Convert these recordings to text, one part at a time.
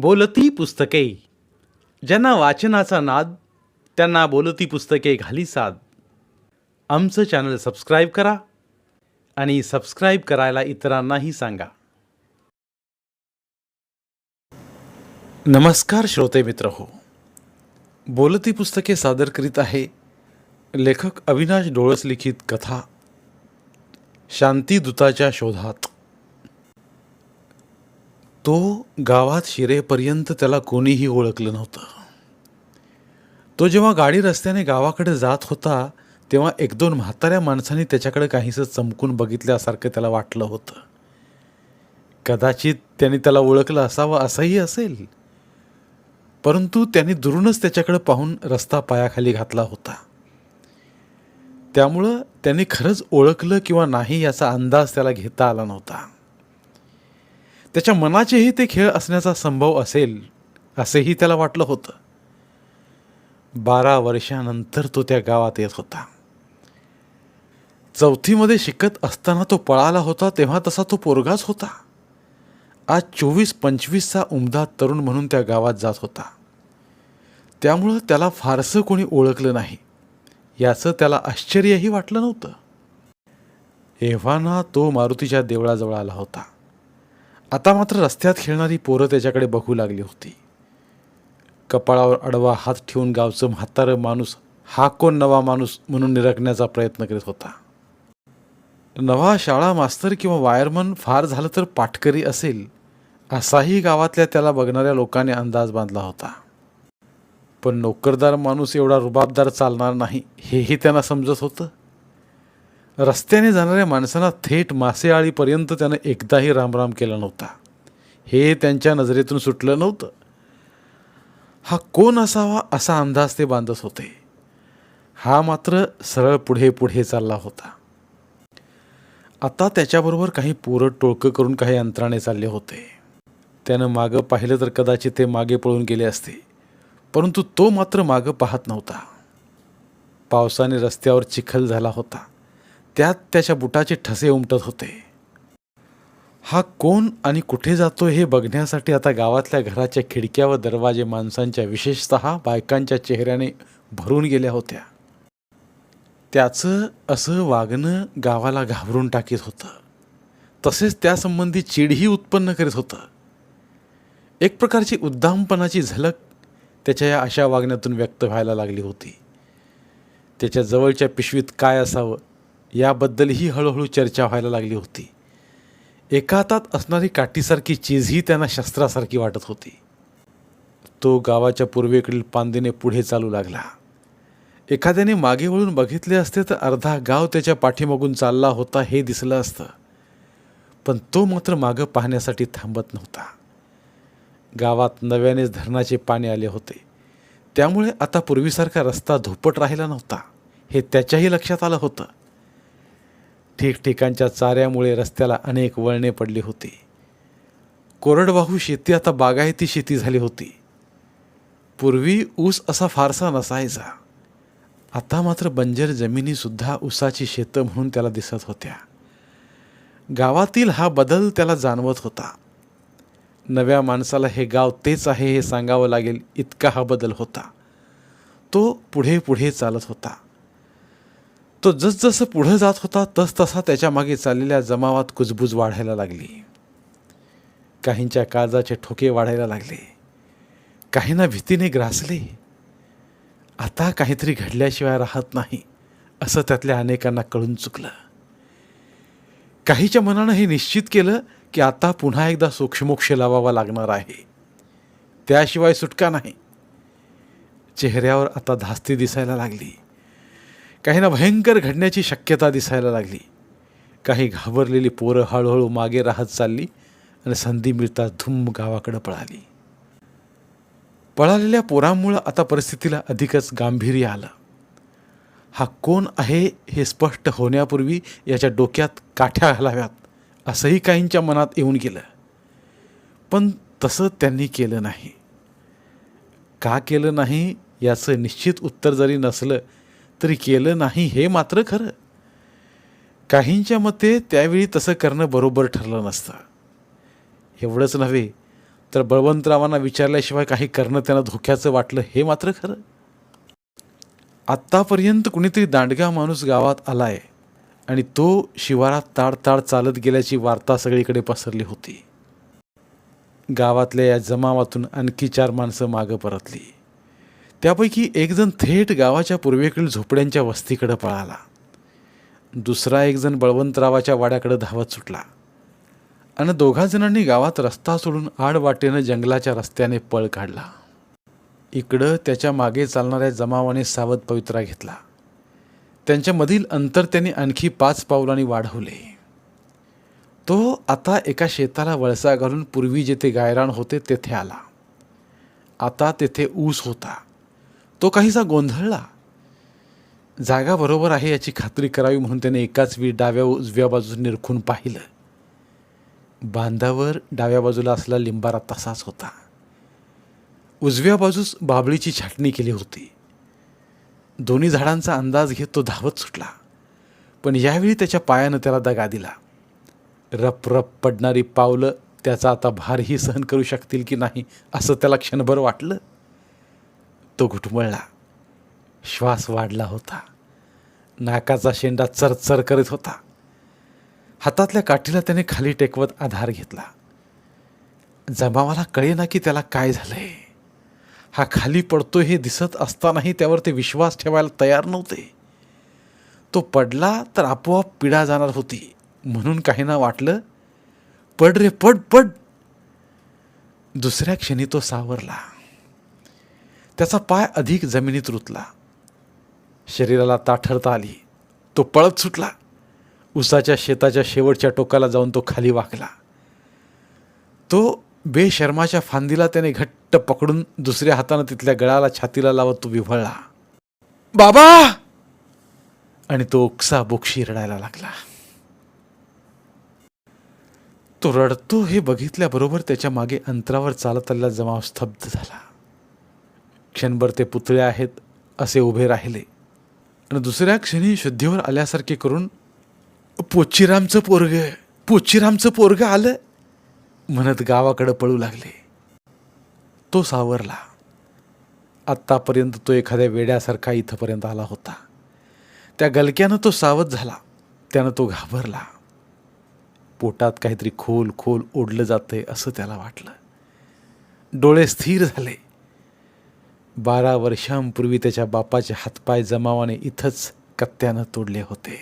बोलती पुस्तके. ज्यांना वाचनाचा नाद त्यांना बोलती पुस्तके घाली साद. आमचं चॅनल सबस्क्राईब करा आणि सबस्क्राईब करायला इतरांनाही सांगा. नमस्कार श्रोते मित्र हो. बोलती पुस्तके सादर करीत आहे लेखक अविनाश डोळस लिखित कथा शांतीदूताच्या शोधात. तो गावात शिरेपर्यंत त्याला कोणीही ओळखलं नव्हतं. तो जेव्हा गाडी रस्त्याने गावाकडे जात होता तेव्हा एक दोन म्हाताऱ्या माणसांनी त्याच्याकडे काहीसं चमकून बघितल्यासारखं त्याला वाटलं होतं. कदाचित त्यांनी त्याला ओळखलं असावं असंही असेल. परंतु त्यांनी दुरूनच त्याच्याकडे पाहून रस्ता पायाखाली घातला होता. त्यामुळं त्यांनी खरंच ओळखलं किंवा नाही याचा अंदाज त्याला घेता आला नव्हता. त्याच्या मनाचेही ते खेळ असण्याचा संभव असेल असेही त्याला वाटलं होतं. बारा वर्षानंतर तो त्या गावात येत होता. चौथीमध्ये शिकत असताना तो पळाला होता तेव्हा तसा तो पोरगाच होता. आज चोवीस पंचवीसचा उमदा तरुण म्हणून त्या गावात जात होता. त्यामुळं त्याला फारसं कोणी ओळखलं नाही. याचं त्याला आश्चर्यही वाटलं नव्हतं. एव्हाना तो मारुतीच्या देवळाजवळ आला होता. आता मात्र रस्त्यात खेळणारी पोरं त्याच्याकडे बघू लागली होती. कपाळावर अडवा हात ठेवून गावचं म्हातारं माणूस हा कोण नवा माणूस म्हणून निरखण्याचा प्रयत्न करीत होता. नवा शाळा मास्तर किंवा वायरमन फार झालं तर पाटकरी असेल असाही गावातल्या त्याला बघणाऱ्या लोकांनी अंदाज बांधला होता. पण नोकरदार माणूस एवढा रुबाबदार चालणार नाही हेही त्यांना समजत होतं. रस्त्याने जाणाऱ्या माणसांना थेट मासेआळीपर्यंत त्यानं एकदाही रामराम केला नव्हता. हे त्यांच्या नजरेतून सुटलं नव्हतं. हा कोण असावा असा अंदाज ते बांधत होते. हा मात्र सरळ पुढे पुढे चालला होता. आता त्याच्याबरोबर काही पोरं टोळकं करून काही अंतराने चालले होते. त्यानं मागं पाहिलं तर कदाचित ते मागे पळून गेले असते परंतु तो मात्र मागं पाहत नव्हता. पावसाने रस्त्यावर चिखल झाला होता. त्यात त्याच्या बुटाचे ठसे उमटत होते. हा कोण आणि कुठे जातो हे बघण्यासाठी आता गावातल्या घराच्या खिडक्या व दरवाजे माणसांच्या विशेषत बायकांच्या चेहऱ्याने भरून गेल्या होत्या. त्याचं असं वागणं गावाला घाबरून टाकीत होतं. तसेच त्यासंबंधी चिडही उत्पन्न करीत होतं. एक प्रकारची उद्दामपणाची झलक त्याच्या या अशा वागण्यातून व्यक्त व्हायला लागली होती. त्याच्या जवळच्या पिशवीत काय असावं? याबद्दलही हळूहळू चर्चा व्हायला लागली होती. एका हातात असणारी काठीसारखी चीजही त्यांना शस्त्रासारखी वाटत होती. तो गावाच्या पूर्वेकडील पांदेने पुढे चालू लागला. एखाद्याने मागे वळून बघितले असते तर अर्धा गाव त्याच्या पाठीमागून चालला होता हे दिसलं असतं. पण तो मात्र मागं पाहण्यासाठी थांबत नव्हता. गावात नव्यानेच धरणाचे पाणी आले होते. त्यामुळे आता पूर्वीसारखा रस्ता धोपट राहिला नव्हता. हे त्याच्याही लक्षात आलं होतं. ठिकठिकाणच्या चाऱ्यामुळे रस्त्याला अनेक वळणे पडली होती. कोरडवाहू शेती आता बागायती शेती झाली होती. पूर्वी ऊस असा फारसा नसायचा. आता मात्र बंजर जमिनीसुद्धा ऊसाची शेतं म्हणून त्याला दिसत होत्या. गावातील हा बदल त्याला जाणवत होता. नव्या माणसाला हे गाव तेच आहे हे सांगावं लागेल इतका हा बदल होता. तो पुढे पुढे चालत होता. तो जसजसं पुढं जात होता तसतसा त्याच्यामागे चाललेल्या जमावात कुजबूज वाढायला लागली. काहींच्या काळजाचे ठोके वाढायला लागले. काहींना भीतीने ग्रासले. आता काहीतरी घडल्याशिवाय राहत नाही असं त्यातल्या अनेकांना कळून चुकलं. काहीच्या मनानं हे निश्चित केलं की आता पुन्हा एकदा सूक्ष्मोक्ष लावावा लागणार आहे. त्याशिवाय सुटका नाही. चेहऱ्यावर आता धास्ती दिसायला लागली. काहींना भयंकर घडण्याची शक्यता दिसायला लागली. काही घाबरलेली पोरं हळूहळू मागे राहत चालली आणि संधी मिळताच धुम गावाकडं पळाली. पळालेल्या पोरांमुळं आता परिस्थितीला अधिकच गांभीर्य आलं. हा कोण आहे हे स्पष्ट होण्यापूर्वी याच्या डोक्यात काठ्या घालाव्यात असंही काहींच्या मनात येऊन गेलं. पण तसं त्यांनी केलं नाही. का केलं नाही याचं निश्चित उत्तर जरी नसलं तरी केलं नाही हे मात्र खरं. काहींच्या मते त्यावेळी तसं करणं बरोबर ठरलं नसतं. एवढंच नव्हे तर बळवंतरावांना विचारल्याशिवाय काही करणं त्यांना धोक्याचं वाटलं हे मात्र खरं. आत्तापर्यंत कुणीतरी दांडगा माणूस गावात आलाय आणि तो शिवारात ताड ताड चालत गेल्याची वार्ता सगळीकडे पसरली होती. गावातल्या या जमावातून आणखी चार माणसं मागं परतली. त्यापैकी एकजण थेट गावाच्या पूर्वेकडील झोपड्यांच्या वस्तीकडे पळाला. दुसरा एकजण बळवंतरावाच्या वाड्याकडे धावत सुटला. आणि दोघा जणांनी गावात रस्ता सोडून आडवाटेनं जंगलाच्या रस्त्याने पळ काढला. इकडं त्याच्यामागे चालणाऱ्या जमावाने सावध पवित्रा घेतला. त्यांच्यामधील अंतर त्यांनी आणखी पाच पावलांनी वाढवले. तो आता एका शेताला वळसा घालून पूर्वी जेथे गायरान होते तेथे आला. आता तेथे ऊस होता. तो काहीसा गोंधळला. जागा बरोबर आहे याची खात्री करावी म्हणून त्याने एकाच वेळी डाव्या उजव्या बाजूस निरखून पाहिलं. बांधावर डाव्या बाजूला असला लिंबारा तसाच होता. उजव्या बाजूस बाबळीची छाटणी केली होती. दोन्ही झाडांचा अंदाज घेत तो धावत सुटला. पण यावेळी त्याच्या पायानं त्याला दगा दिला. रप रप पडणारी पावलं त्याचा आता भारही सहन करू शकतील की नाही असं त्याला क्षणभर वाटलं. तो घुटमळला. श्वास वाढला होता. नाकाचा शेंडा चरचर करीत होता. हातातल्या काठीला त्याने खाली टेकवत आधार घेतला. जमावाला कळेना की त्याला काय झालंय. हा खाली पडतो हे दिसत असतानाही त्यावर ते विश्वास ठेवायला तयार नव्हते. तो पडला तर आपोआप पिडा जाणार होती. म्हणून काहींना वाटलं पड रे पड पड. दुसऱ्या क्षणी तो सावरला. त्याचा पाय अधिक जमिनीत रुतला. शरीराला ताठरता आली. तो पळत सुटला. उसाच्या शेताच्या शेवटच्या टोकाला जाऊन तो खाली वाकला. तो बेशर्माच्या फांदीला त्याने घट्ट पकडून दुसऱ्या हातानं तिथल्या गळाला छातीला लावत तो विव्हळला. बाबा! आणि तो उकसा बोक्षी रडायला लागला. तो रडतो हे बघितल्याबरोबर त्याच्यामागे अंतरावर चालत आलेला जमाव स्तब्ध झाला. क्षणभर ते पुतळे आहेत असे उभे राहिले. आणि दुसऱ्या क्षणी शुद्धीवर आल्यासारखे करून पोच्चीरामचं पोरग पोच्चीरामचं पोरग आलं. म्हणत गावाकडं पळू लागले. तो सावरला. आत्तापर्यंत तो एखाद्या वेड्यासारखा इथंपर्यंत आला होता. त्या गलक्यानं तो सावध झाला. त्यानं तो घाबरला. पोटात काहीतरी खोल खोल ओढलं जातंय असं त्याला वाटलं. डोळे स्थिर झाले. बारा वर्षांपूर्वी त्याच्या बापाचे हातपाय जमावाने इथंच कत्त्यानं तोडले होते.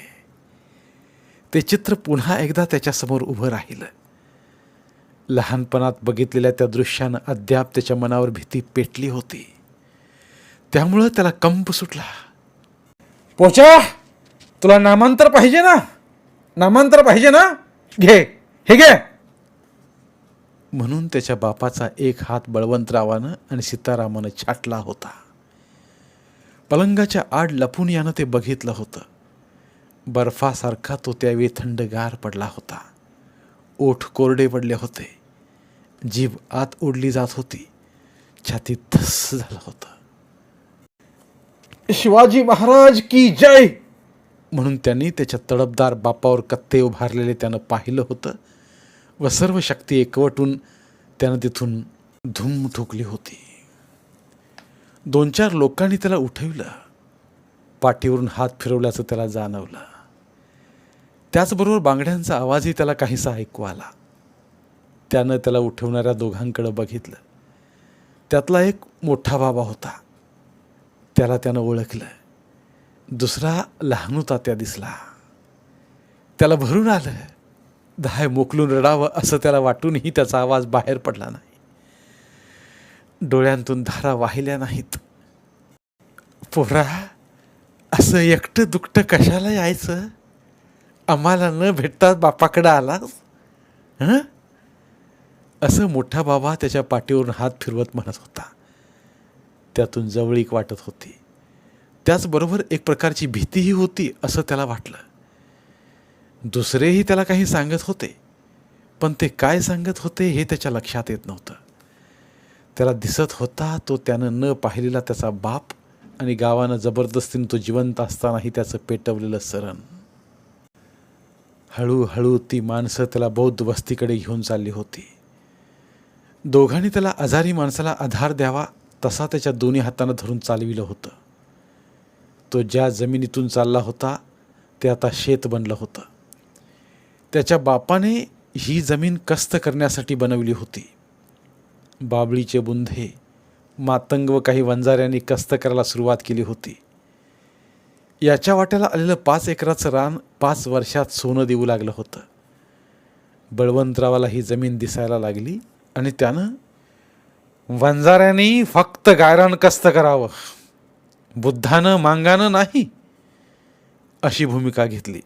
ते चित्र पुन्हा एकदा त्याच्यासमोर उभं राहिलं. लहानपणात बघितलेल्या त्या दृश्यानं अद्याप त्याच्या मनावर भीती पेटली होती. त्यामुळं त्याला कंप सुटला. पोचा तुला नामांतर पाहिजे ना? नामांतर पाहिजे ना? घे. हे घे. म्हणून त्याच्या बापाचा एक हात बळवंतरावानं आणि सीतारामानं छाटला होता. पलंगाच्या आड लपून यानं ते बघितलं होतं. बर्फासारखा तो त्यावेळी थंडगार पडला होता. ओठ कोरडे पडले होते. जीभ आत ओढली जात होती. छाती धस झालं होतं. शिवाजी महाराज की जय! म्हणून त्यांनी त्याच्या तडपदार बापावर कत्ते उभारलेले त्यानं पाहिलं होतं. व सर्व शक्ती एकवटून त्यानं तिथून धूम ठोकली होती. दोन चार लोकांनी त्याला उठवलं. पाठीवरून हात फिरवल्याचं त्याला जाणवलं. त्याचबरोबर बांगड्यांचा आवाजही त्याला काहीसा ऐकू आला. त्यानं त्याला उठवणाऱ्या दोघांकडं बघितलं. त्यातला एक मोठा बाबा होता. त्याला त्यानं ओळखलं. दुसरा लहानू तात्या दिसला. त्याला भरून आलं. धाय मोकलून रडावं असं त्याला वाटूनही त्याचा आवाज बाहेर पडला नाही. डोळ्यांतून धारा वाहिल्या नाहीत. पोरा असं एकटं दुकटं कशाला यायचं? आम्हाला न भेटता बापाकडं आलास? हं? असं मोठा बाबा त्याच्या पाठीवरून हात फिरवत म्हणत होता. त्यातून जवळीक वाटत होती. त्याचबरोबर एक प्रकारची भीतीही होती असं त्याला वाटलं. दुसरेही त्याला काही सांगत होते. पण ते काय सांगत होते हे त्याच्या लक्षात येत नव्हतं. त्याला दिसत होता तो त्यानं न पाहिलेला त्याचा बाप आणि गावानं जबरदस्तीनं तो जिवंत असतानाही त्याचं पेटवलेलं सरण हळूहळू ती माणसं त्याला बौद्ध वस्तीकडे घेऊन चालली होती. दोघांनी त्याला आजारी माणसाला आधार द्यावा तसा त्याच्या दोन्ही हातानं धरून चालविलं होतं. तो ज्या जमिनीतून चालला होता ते आता शेत बनलं होतं. त्याच्या बापाने ही जमीन कस्त करण्यासाठी बनवली होती. बाबळीचे बुंधे मातंग व काही वंजाऱ्यांनी कस्त करायला सुरुवात केली होती. याच्या वाट्याला आलेलं पाच एकराचं रान पाच वर्षात सोनं देऊ लागलं होतं. बळवंतरावाला ही जमीन दिसायला लागली आणि त्यानं वंजाऱ्यांनी फक्त गायरान कस्त करावं बुद्धानं मांगानं नाही अशी भूमिका घेतली.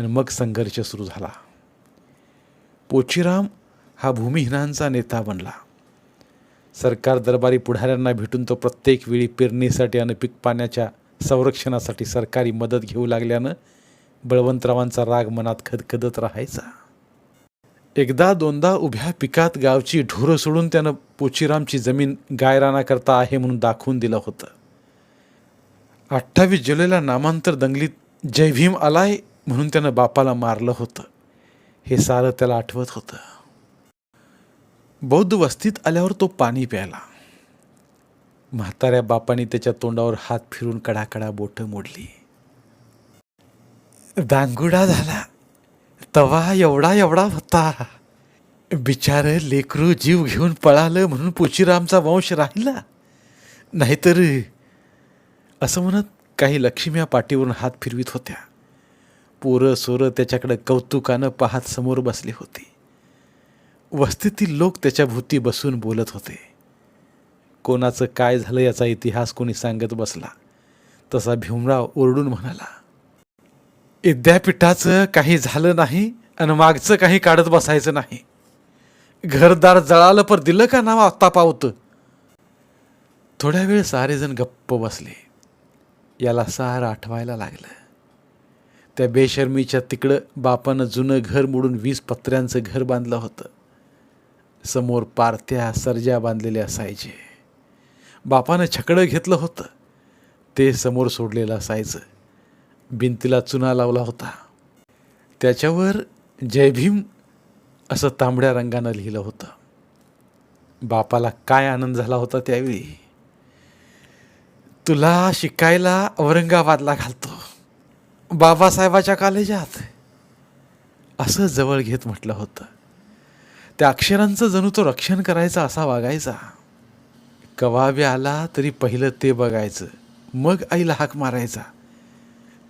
आणि मग संघर्ष सुरू झाला. पोचीराम हा भूमिहीनांचा नेता बनला. सरकार दरबारी पुढाऱ्यांना भेटून तो प्रत्येक वेळी पेरणीसाठी आणि पीक पाण्याच्या संरक्षणासाठी सरकारी मदत घेऊ लागल्यानं बळवंतरावांचा राग मनात खदखदत राहायचा. एकदा दोनदा उभ्या पिकात गावची ढोरं सोडून त्यानं पोचीरामची जमीन गायरानाकरता आहे म्हणून दाखवून दिलं होतं. अठ्ठावीस जुलैला नामांतर दंगलीत जय भीम आलाय म्हणून त्यानं बापाला मारलं होतं. हे सारं त्याला आठवत होतं. बौद्ध वस्तीत आल्यावर तो पाणी प्यायला. म्हाताऱ्या बापाने त्याच्या तोंडावर हात फिरून कडाकडा बोटं मोडली. दांगुडा झाला. तवा एवढा एवढा होता. बिचार लेकरू जीव घेऊन पळालं म्हणून पुचीरामचा वंश राहिला. नाहीतर असं म्हणत काही लक्ष्म्या पाठीवरून हात फिरवीत होत्या. पोरं सोरं त्याच्याकडं कौतुकानं पाहत समोर बसली होती. वस्तीतील लोक त्याच्या भोवती बसून बोलत होते. कोणाचं काय झालं याचा इतिहास कोणी सांगत बसला. तसा भीमराव ओरडून म्हणाला विद्यापीठाचं काही झालं नाही आणि मागचं काही काढत बसायचं नाही. घरदार जळालं पर दिलं का नाव आत्ता पावतं? थोड्या वेळ सारेजण गप्प बसले. याला सार आठवायला लागलं. त्या बेशर्मीच्या तिकडं बापानं जुनं घर मोडून वीस पत्र्यांचं घर बांधलं होतं. समोर पारत्या सर्जा बांधलेल्या असायचे बापानं छकडं घेतलं होतं. ते समोर सोडलेलं असायचं भिंतीला चुना लावला होता. त्याच्यावर जय भीम असं तांबड्या रंगानं लिहिलं होतं. बापाला काय आनंद झाला होता त्यावेळी? तुला शिकायला औरंगाबादला घालतो. बाबासाहेबाच्या कॉलेजात. असं जवळ घेत म्हटलं होतं. त्या अक्षरांचं जणू तो रक्षण करायचा असा वागायचा. कवाबी आला तरी पहिलं ते बघायचं. मग आईला हाक मारायचा.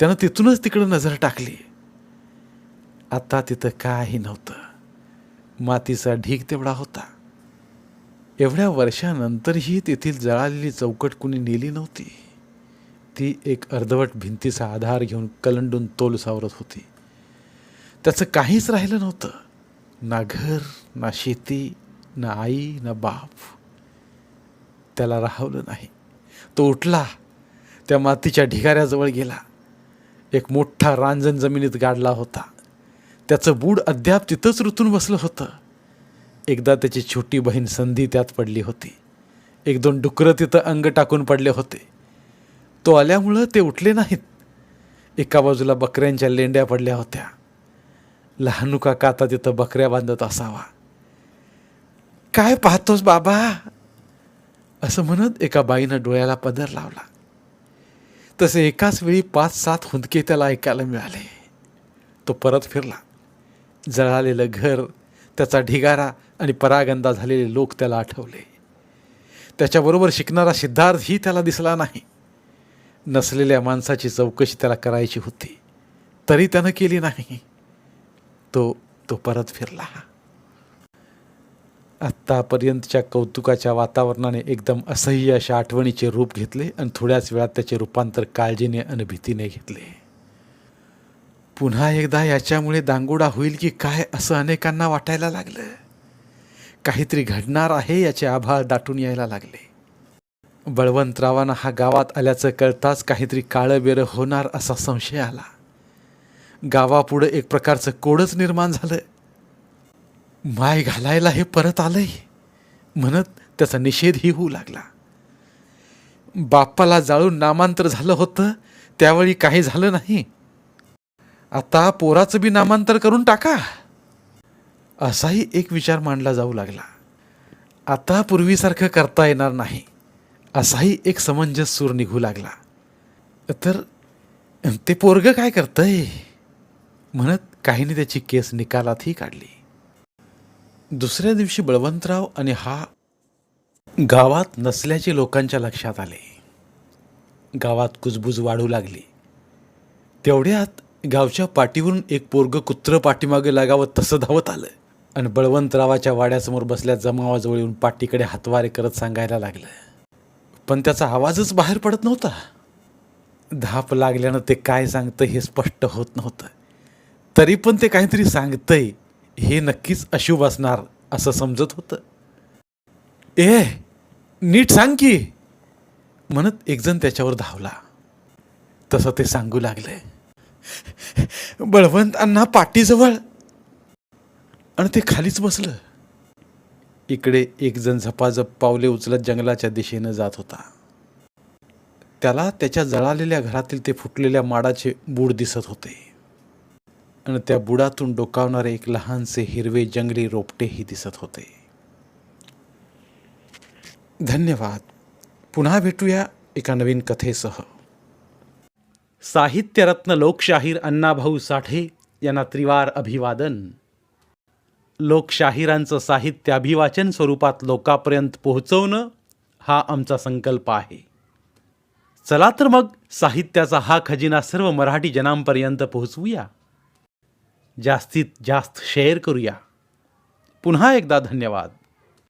त्यानं तिथूनच तिकडं नजर टाकली. आता तिथं काही नव्हतं. मातीचा ढीक तेवढा होता. एवढ्या वर्षानंतरही तेथील जळालेली चौकट कुणी नेली नव्हती. ती एक अर्धवट भिंतीचा आधार घेऊन कलंडून तोल सावरत होती. त्याचं काहीच राहिलं नव्हतं. ना घर ना शेती ना आई ना बाप. त्याला राहवलं नाही. तो उठला त्या मातीच्या ढिगाऱ्याजवळ गेला. एक मोठा रांजण जमिनीत गाडला होता. त्याचं बूड अद्याप तिथंच रुतून बसलं होतं. एकदा त्याची छोटी बहीण संधी त्यात पडली होती. एक दोन डुकरं तिथं अंग टाकून पडले होते. तो आल्यामुळं ते उठले नाहीत. एका बाजूला बकऱ्यांच्या लेंड्या पडल्या होत्या. लहानुका काता तिथं बकऱ्या बांधत असावा. काय पाहतोस बाबा? असं म्हणत एका बाईनं डोळ्याला पदर लावला. तसे एकाच वेळी पाच सात हुंदके त्याला ऐकायला मिळाले. तो परत फिरला. जळालेलं घर त्याचा ढिगारा आणि परागंदा झालेले लोक त्याला आठवले. त्याच्याबरोबर शिकणारा सिद्धार्थही त्याला दिसला नाही. नसलेल्या माणसाची चौकशी त्याला करायची होती. तरी त्यानं केली नाही. तो तो परत फिरला. आत्तापर्यंतच्या कौतुकाच्या वातावरणाने एकदम असह्य अशा आठवणीचे रूप घेतले आणि थोड्याच वेळात त्याचे रूपांतर काळजीने आणि भीतीने घेतले. पुन्हा एकदा याच्यामुळे दांगोडा होईल की काय असं अनेकांना वाटायला लागलं. काहीतरी घडणार आहे याचे आभाळ दाटून यायला लागले. बळवंतरावांना हा गावात आल्याचं कळताच काहीतरी काळं बेरं होणार असा संशय आला. गावापुढं एक प्रकारचं कोडच निर्माण झालं माय घालायला हे परत आलंय म्हणत त्याचा निषेधही होऊ लागला. बाप्पाला जाळून नामांतर झालं होतं त्यावेळी काही झालं नाही. आता पोराचं बी नामांतर करून टाका. असाही एक विचार मांडला जाऊ लागला. आता पूर्वीसारखं करता येणार नाही. असाही एक समंजस सूर निघू लागला. तर ते पोरग काय करतंय? म्हणत काहीने त्याची केस निकालातही काढली. दुसऱ्या दिवशी बळवंतराव आणि हा गावात नसल्याचे लोकांच्या लक्षात आले. गावात कुजबूज वाढू लागली. तेवढ्यात गावच्या पाठीवरून एक पोरग कुत्र पाठीमागे लागावं तसं धावत आलं आणि बळवंतरावाच्या वाड्यासमोर बसल्या जमावाजवळ येऊन पाठीकडे हातवारे करत सांगायला लागलं. पण त्याचा आवाजच बाहेर पडत नव्हता. धाप लागल्यानं ते काय सांगतं हे स्पष्ट होत नव्हतं. तरी पण ते काहीतरी सांगतंय हे नक्कीच अशुभ असणार असं समजत होतं. ए नीट सांग की. म्हणत एकजण त्याच्यावर धावला. तसं ते सांगू लागलंय बळवंत अण्णा पाटीजवळ. आणि ते खालीच बसलं. इकडे एकजण झपाझप पावले उचलत जंगलाच्या दिशेनं जात होता. त्याला त्याच्या जळालेल्या घरातील ते फुटलेल्या माडाचे बूड दिसत होते. आणि त्या बुडातून डोकावणारे एक लहानसे हिरवे जंगली रोपटेही दिसत होते. धन्यवाद. पुन्हा भेटूया एका नवीन कथेसह. साहित्यरत्न लोकशाहीर अण्णाभाऊ साठे यांना त्रिवार अभिवादन. लोकशाहिरांचं साहित्य अभिवाचन स्वरूपात लोकापर्यंत पोहोचवणं हा आमचा संकल्प आहे. चला तर मग साहित्याचा हा खजिना सर्व मराठी जनांपर्यंत पोहोचवूया. जास्तीत जास्त शेअर करूया. पुन्हा एकदा धन्यवाद.